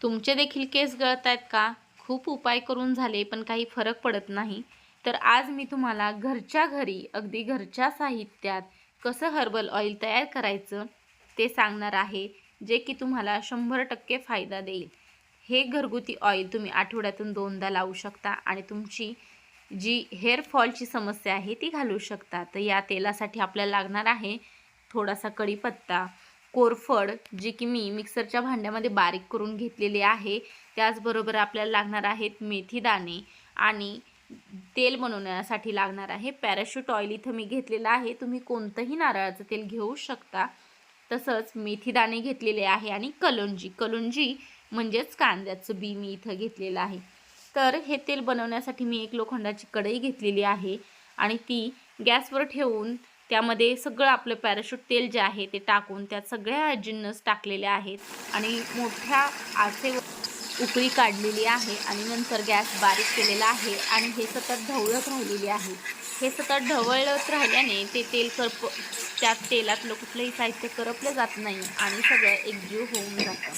तुमचे देखील केस गळत आहेत का? खूप उपाय करून झाले पण काही फरक पडत नाही. तर आज मी तुम्हाला घरच्या घरी अगदी घरच्या साहित्यात कसं हर्बल ऑइल तयार करायचं ते सांगणार आहे जे की तुम्हाला शंभर टक्के फायदा देईल. हे घरगुती ऑइल तुम्ही आठवड्यातून दोनदा लावू शकता आणि तुमची जी हेअर फॉलची समस्या आहे ती घालू शकता. तर या तेलासाठी आपल्याला लागणार आहे थोडासा कढीपत्ता कोरफड जे की मी मिक्सरच्या भांड्यामध्ये बारीक करून घेतलेली आहे. त्याचबरोबर आपल्याला लागणार आहेत मेथी दाणे आणि तेल बनवण्यासाठी लागणार आहे पॅराशूट ऑइल. इथं मी घेतलेलं आहे. तुम्ही कोणतंही नारळाचं तेल घेऊ शकता. तसंच मेथी दाणे घेतलेले आहे आणि कलोंजी. कलोंजी म्हणजेच कांद्याचं बी मी इथं घेतलेलं आहे. तर हे तेल बनवण्यासाठी मी एक लोखंडाची कढई घेतलेली आहे आणि ती गॅसवर ठेवून त्यामध्ये सगळं आपलं पॅराशूट तेल जे आहे ते टाकून त्यात सगळ्या जिन्नस टाकलेल्या आहेत. आणि मोठ्या आसे उकळी काढलेली आहे आणि नंतर गॅस बारीक केलेला आहे आणि हे सतत ढवळत राहिलेली आहे. हे सतत ढवळत राहिल्याने ते तेल करप त्या तेलातलं कुठलंही साहित्य करपलं जात नाही आणि सगळं एकजीव होऊन जातं.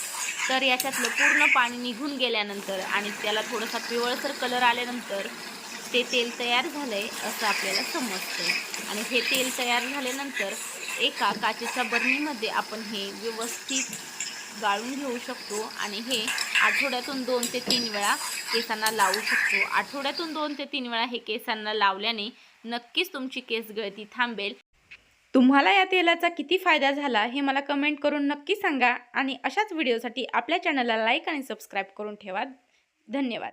तर याच्यातलं पूर्ण पाणी निघून गेल्यानंतर आणि त्याला थोडासा पिवळसर कलर आल्यानंतर ते तेल तयार झालं आहे असं आपल्याला समजतं आणि हे तेल तयार झाल्यानंतर एका काचेच्या बरणीमध्ये आपण हे व्यवस्थित गाळून घेऊ शकतो आणि हे आठवड्यातून दोन ते तीन वेळा केसांना लावू शकतो. आठवड्यातून दोन ते तीन वेळा हे केसांना लावल्याने नक्कीच तुमची केस गळती थांबेल. तुम्हाला या तेलाचा किती फायदा झाला हे मला कमेंट करून नक्की सांगा आणि अशाच व्हिडिओसाठी आपल्या चॅनलला लाईक आणि सबस्क्राईब करून ठेवा. धन्यवाद.